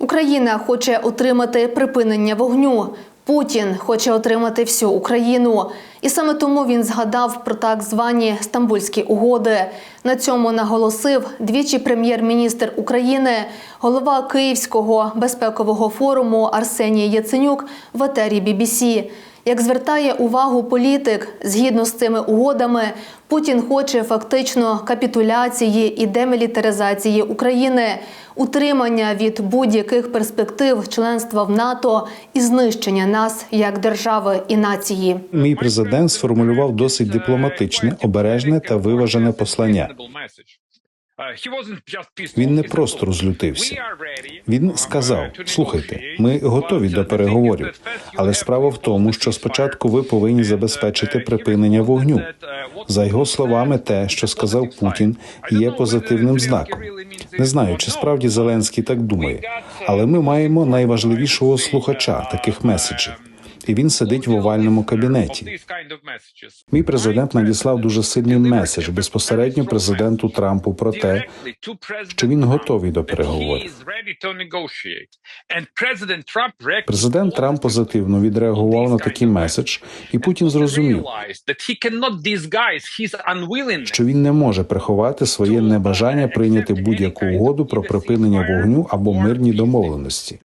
Україна хоче отримати припинення вогню. Путін хоче отримати всю Україну. І саме тому він згадав про так звані стамбульські угоди. На цьому наголосив двічі прем'єр-міністр України, голова Київського безпекового форуму Арсеній Яценюк в етері BBC. Як звертає увагу політик, згідно з цими угодами, Путін хоче фактично капітуляції і демілітаризації України, утримання від будь-яких перспектив членства в НАТО і знищення нас як держави і нації. Мій президент сформулював досить дипломатичне, обережне та виважене послання. Він не просто розлютився. Він сказав: слухайте, ми готові до переговорів, але справа в тому, що спочатку ви повинні забезпечити припинення вогню. За його словами, те, що сказав Путін, є позитивним знаком. Не знаю, чи справді Зеленський так думає, але ми маємо найважливішого слухача таких меседжів, і він сидить в овальному кабінеті. Мій президент надіслав дуже сильний меседж безпосередньо президенту Трампу про те, що він готовий до переговорів. Президент Трамп позитивно відреагував на такий меседж, і Путін зрозумів, що він не може приховати своє небажання прийняти будь-яку угоду про припинення вогню або мирні домовленості.